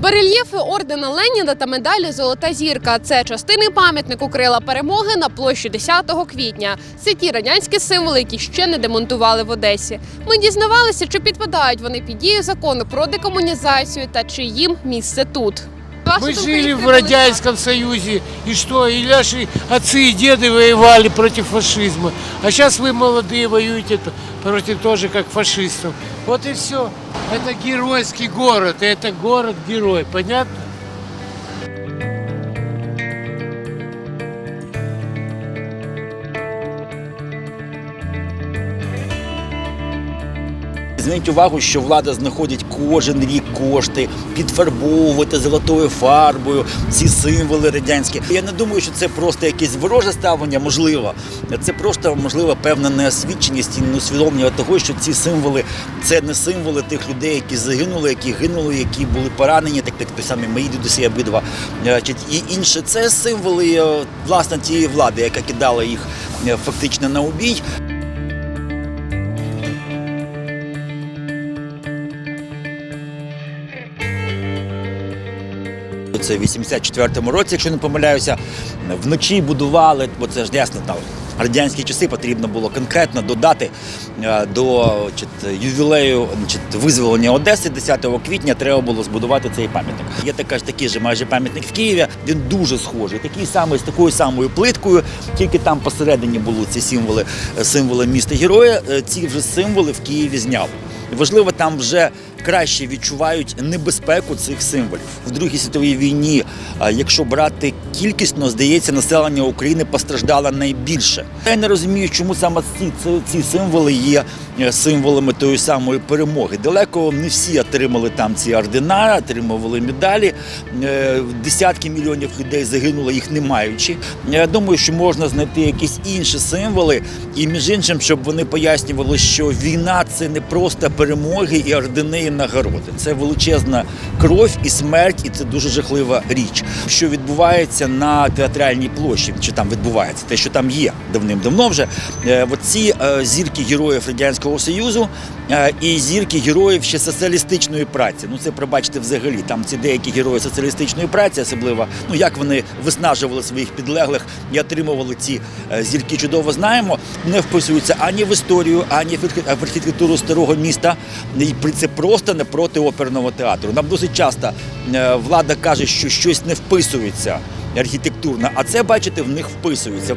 Барельєфи ордена Леніна та медалі Золота зірка це частини пам'ятнику Крила Перемоги на площі 10 квітня. Це ті радянські символи, які ще не демонтували в Одесі. Ми дізнавалися, чи підпадають вони під дію закону про декомунізацію та чи їм місце тут. Мы жили в Радянском Союзе, и что, и наши отцы и деды воевали против фашизма. А сейчас вы, молодые, воюете против тоже как фашистов. Вот и все. Это геройский город, и это город-герой, понятно? Зверніть увагу, що влада знаходить кожен рік кошти підфарбовувати золотою фарбою ці символи радянські. Я не думаю, що це просто якесь вороже ставлення, можливо. Це просто можливо певна неосвіченість і неусвідомлення того, що ці символи це не символи тих людей, які загинули, які гинули, які були поранені, так як самі мої дідусі обидва. Е, І інше це символи е, власне тієї влади, яка кидала їх е, фактично на убій. Це в 84-му році, якщо не помиляюся, вночі будували, бо це ж ясно там. Радянські часи потрібно було конкретно додати е, до значить, ювілею значить, визволення Одеси 10 квітня треба було збудувати цей пам'ятник. Є така ж такий же майже пам'ятник в Києві. Він дуже схожий, такий самий з такою самою плиткою, тільки там посередині були ці символи, символи міста героя. Е, Ці вже символи в Києві зняли. І Важливо, там вже краще відчувають небезпеку цих символів. В Другій світовій війні, якщо брати кількісно, здається, населення України постраждало найбільше. Я не розумію, чому саме ці, ці, символи є е, символами тої самої перемоги. Далеко не всі отримали там ці ордена, отримували медалі. Е, Десятки мільйонів людей загинуло, їх не маючи. Я думаю, що можна знайти якісь інші символи, і між іншим, щоб вони пояснювали, що війна це не просто перемоги і ордени нагороди. Це величезна кров і смерть, і це дуже жахлива річ. Що відбувається на театральній площі, чи там відбувається, те, що там є давним-давно вже. Е, Оці е, зірки героїв Радянського Союзу е, і зірки героїв ще соціалістичної праці. Ну це пробачте взагалі. Там ці деякі герої соціалістичної праці, особливо ну як вони виснажували своїх підлеглих і отримували ці зірки, чудово знаємо. Не вписуються ані в історію, ані в архітектуру старого міста. І це просто не проти оперного театру. Нам досить часто е, влада каже, що щось не вписується архітектурно, а це, бачите, в них вписується.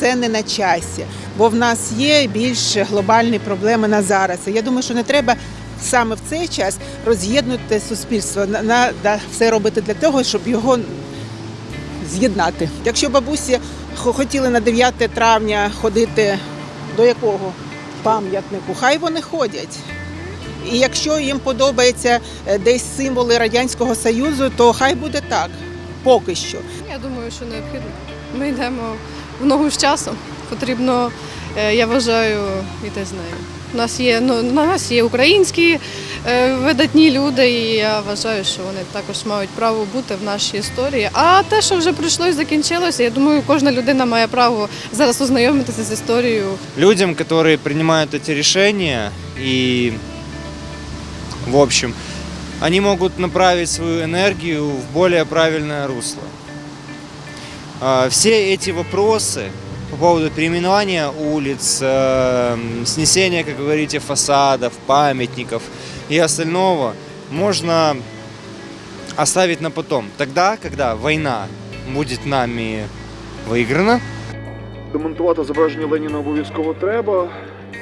це не на часі, бо в нас є більш глобальні проблеми на зараз. Я думаю, що не треба саме в цей час роз'єднувати суспільство, на, все робити для того, щоб його з'єднати. Якщо бабусі хотіли на 9 травня ходити до якого пам'ятнику, хай вони ходять. І якщо їм подобається е, десь символи Радянського Союзу, то хай буде так, поки що. Я думаю, що необхідно. Ми йдемо в ногу з часом. Потрібно, я вважаю, йти з нею. У нас є, ну, на нас є українські е, видатні люди, і я вважаю, що вони також мають право бути в нашій історії. А те, що вже пройшло і закінчилося, я думаю, кожна людина має право зараз ознайомитися з історією людям, которые принимают эти решения и, в общем, они могут направить свою энергию в более правильное русло. А, Все эти вопросы по поводу переименования улиц, э, снесения, как вы говорите, фасадов, памятников и остального можно оставить на потом. Тогда, когда война будет нами выиграна, Демонтувати зображення Леніна обов'язково треба.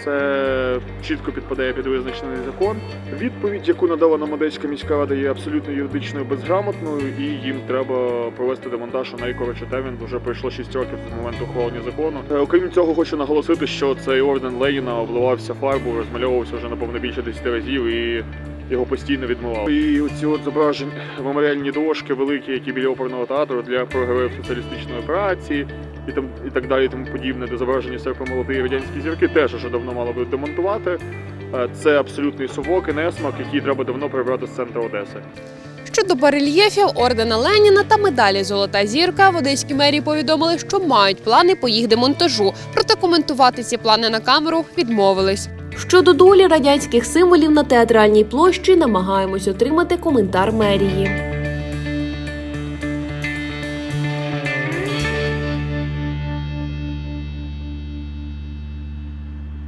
Це чітко підпадає під визначений закон. Відповідь, яку надала нам Одеська міська рада, є абсолютно юридичною безграмотною, і їм треба провести демонтаж у найкоротший термін. Вже пройшло 6 років з моменту ухвалення закону. Е, Окрім цього, хочу наголосити, що цей орден Леніна обливався фарбою, розмальовувався вже напевно більше 10 разів і. Його постійно відмивав. І оці от зображень меморіальні дошки великі, які біля оперного театру для прогероїв соціалістичної праці, і там і так далі, і тому подібне, де зображені серпи молодої радянські зірки, теж уже давно мало би демонтувати. Е, Це абсолютний совок і несмак, який треба давно прибрати з центру Одеси. Щодо барельєфів ордена Леніна та медалі Золота зірка в Одеській мерії повідомили, що мають плани по їх демонтажу. Проте коментувати ці плани на камеру відмовились. Щодо долі радянських символів на театральній площі, намагаємось отримати коментар мерії.